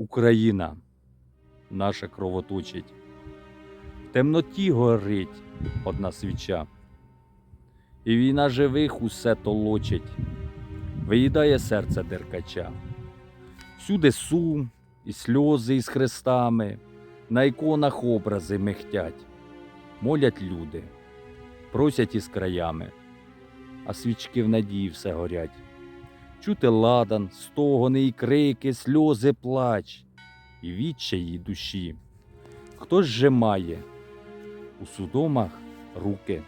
Україна наша кровоточить. В темноті горить одна свіча. І війна живих усе толочить, виїдає серце деркача. Всюди сум, і сльози із хрестами, на іконах образи михтять. Молять люди, просять із краями, а свічки в надії все горять. Чути ладан, стогони і крики, сльози плач, і відчаї душі. Хто зжимає у судомах руки,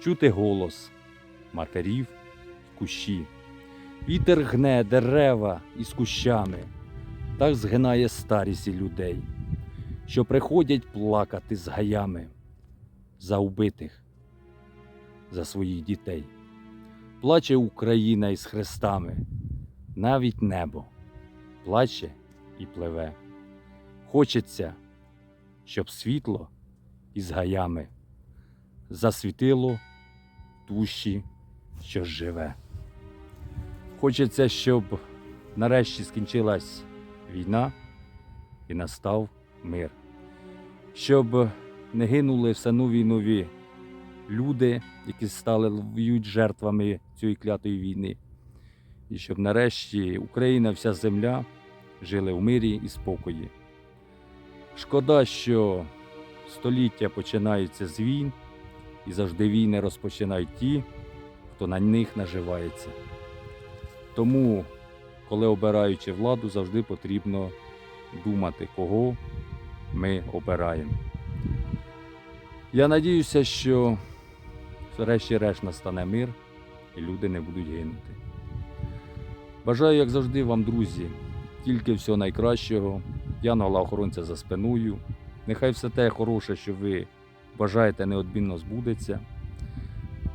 чути голос матерів в кущі. Вітер гне дерева із кущами, так згинає старість і людей, що приходять плакати з гаями за убитих, за своїх дітей. Плаче Україна із хрестами, навіть небо плаче і пливе. Хочеться, щоб світло із гаями засвітило душі, що живе. Хочеться, щоб нарешті скінчилась війна і настав мир, щоб не гинули все нові й нові люди, які стали жертвами цієї клятої війни, і щоб нарешті Україна, вся земля жили в мирі і спокої. Шкода, що століття починаються з війн, і завжди війни розпочинають ті, хто на них наживається. Тому, коли обираючи владу, завжди потрібно думати, кого ми обираємо. Я надіюся, що врешті-решт настане мир і люди не будуть гинути. Бажаю, як завжди, вам, друзі, тільки всього найкращого, янгола охоронця за спиною. Нехай все те хороше, що ви бажаєте, неодмінно збудеться.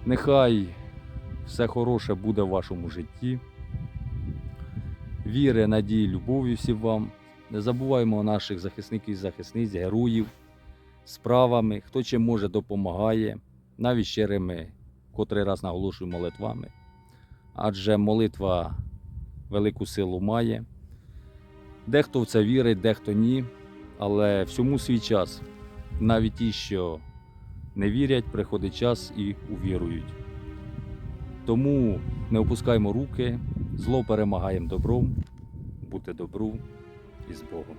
Нехай все хороше буде в вашому житті. Віри, надії, любові всім вам. Не забуваємо наших захисників і захисниць, героїв, справами, хто чим може допомагає, навіть щирими, котрий раз наголошую молитвами. Адже молитва велику силу має. Дехто в це вірить, дехто ні, але всьому свій час. Навіть ті, що не вірять, приходить час і увірують. Тому не опускаймо руки, зло перемагаємо добром, бути добру і з Богом.